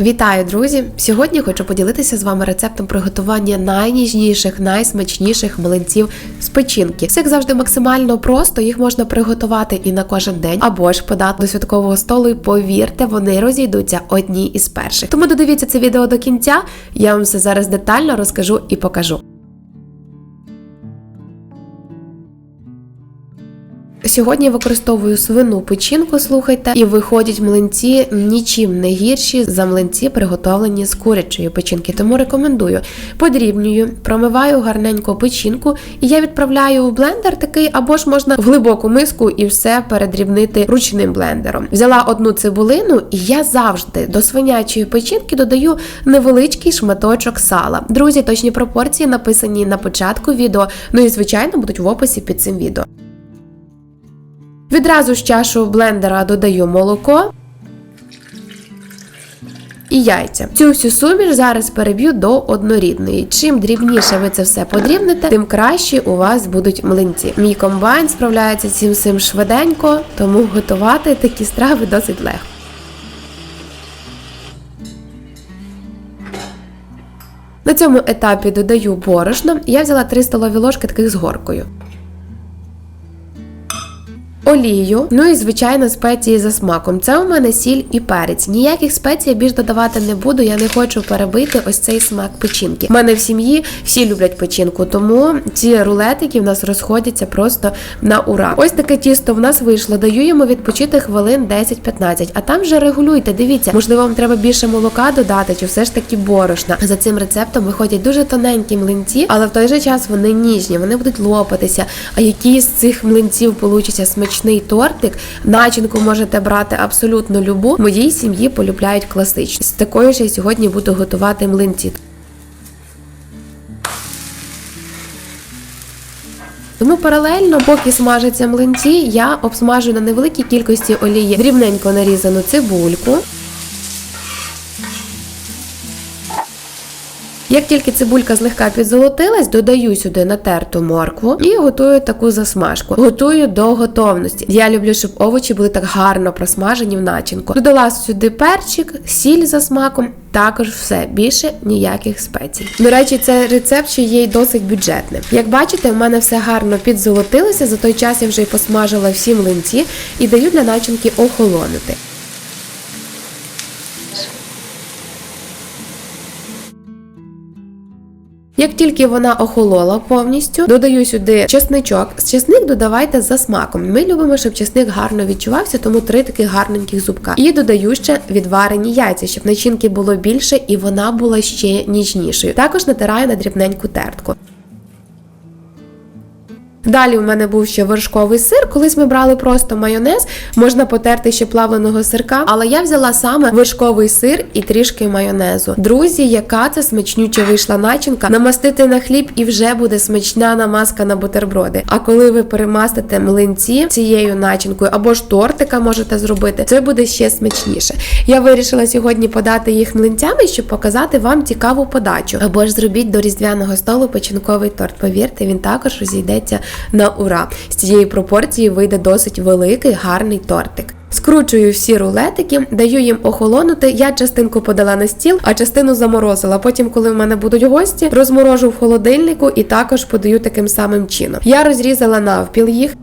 Вітаю, друзі! Сьогодні хочу поділитися з вами рецептом приготування найніжніших, найсмачніших млинців з печінки. Все як завжди максимально просто. Їх можна приготувати і на кожен день, або ж подати до святкового столу. І повірте, вони розійдуться одні із перших. Тому додивіться це відео до кінця. Я вам все зараз детально розкажу і покажу. Сьогодні я використовую свину печінку, слухайте, і виходять млинці нічим не гірші за млинці, приготовлені з курячої печінки. Тому рекомендую. Подрібнюю, промиваю гарненько печінку, і я відправляю в блендер такий, або ж можна в глибоку миску і все передрібнити ручним блендером. Взяла одну цибулину, і я завжди до свинячої печінки додаю невеличкий шматочок сала. Друзі, точні пропорції написані на початку відео. Ну і звичайно будуть в описі під цим відео. Відразу з чашу блендера додаю молоко і яйця. Цю всю суміш зараз переб'ю до однорідної. Чим дрібніше ви це все подрібните, тим краще у вас будуть млинці. Мій комбайн справляється цим всім швиденько, тому готувати такі страви досить легко. На цьому етапі додаю борошно. Я взяла 3 столові ложки таких з горкою олію, ну і звичайно спеції за смаком. Це у мене сіль і перець. Ніяких спецій я більш додавати не буду. Я не хочу перебити ось цей смак печінки. У мене в сім'ї всі люблять печінку, тому ці рулетики в нас розходяться просто на ура. Ось таке тісто в нас вийшло. Даю йому відпочити хвилин 10-15, а там вже регулюйте. Дивіться, можливо, вам треба більше молока додати, чи все ж таки борошна. За цим рецептом виходять дуже тоненькі млинці, але в той же час вони ніжні, вони будуть лопатися. А які з цих млинців получаться смачні? Смачний тортик. Начинку можете брати абсолютно любу. Моїй сім'ї полюбляють класичність такою ж я сьогодні буду готувати млинці. Тому паралельно, поки смажаться млинці, я обсмажу на невеликій кількості олії дрібненько нарізану цибульку. Як тільки цибулька злегка підзолотилась, додаю сюди натерту моркву і готую таку засмажку. Готую до готовності. Я люблю, щоб овочі були так гарно просмажені в начинку. Додала сюди перчик, сіль за смаком. Також все більше ніяких спецій. До речі, це рецепт ще є й досить бюджетним. Як бачите, в мене все гарно підзолотилося. За той час я вже й посмажила всі млинці і даю для начинки охолонути. Як тільки вона охолола повністю, додаю сюди чесничок. Чесник додавайте за смаком. Ми любимо, щоб чесник гарно відчувався, тому три таких гарненьких зубка. І додаю ще відварені яйця, щоб начинки було більше і вона була ще ніжнішою. Також натираю на дрібненьку тертку. Далі у мене був ще вершковий сир. Колись ми брали просто майонез, можна потерти ще плавленого сирка, але я взяла саме вершковий сир і трішки майонезу. Друзі, яка це смачнюча вийшла начинка, намастити на хліб і вже буде смачна намазка на бутерброди. А коли ви перемастите млинці цією начинкою або ж тортика можете зробити, це буде ще смачніше. Я вирішила сьогодні подати їх млинцями, щоб показати вам цікаву подачу. Або ж зробіть до різдвяного столу печінковий торт. Повірте, він також розійдеться на ура. З цієї пропорції вийде досить великий гарний тортик. Скручую всі рулетики, даю їм охолонути. Я частинку подала на стіл, а частину заморозила. Потім, коли в мене будуть гості, розморожу в холодильнику і також подаю таким самим чином. Я розрізала навпіл їх.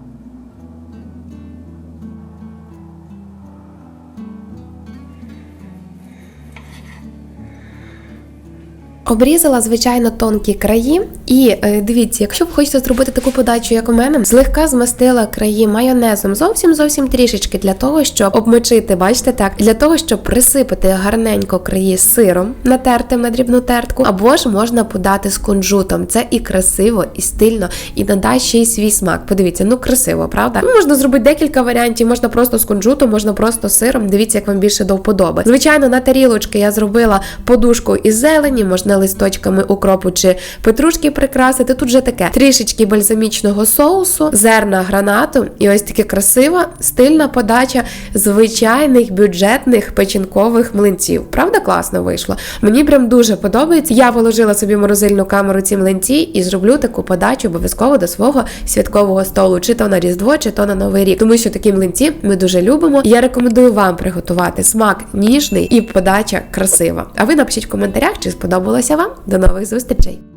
Обрізала, звичайно, тонкі краї. І е, дивіться, якщо ви хочете зробити таку подачу, як у мене, злегка змастила краї майонезом зовсім зовсім трішечки для того, щоб обмочити, бачите так, для того, щоб присипати гарненько краї сиром, натертим на дрібну тертку, або ж можна подати з кунжутом. Це і красиво, і стильно, і надасть ще й свій смак. Подивіться, ну красиво, правда? Ну, можна зробити декілька варіантів, можна просто з кунжутом, можна просто з сиром. Дивіться, як вам більше до вподоби. Звичайно, на тарілочки я зробила подушку із зелені, можна можна листочками укропу чи петрушки прикрасити. Тут вже таке трішечки бальзамічного соусу, зерна гранату, і ось таке красива стильна подача звичайних бюджетних печінкових млинців. Правда, класно вийшло? Мені прям дуже подобається. Я положила собі морозильну камеру ці млинці і зроблю таку подачу обов'язково до свого святкового столу, чи то на Різдво, чи то на Новий рік. Тому що такі млинці ми дуже любимо. Я рекомендую вам приготувати смак ніжний і подача красива. А ви напишіть в коментарях, чи сподобалося вам. До нових зустрічей!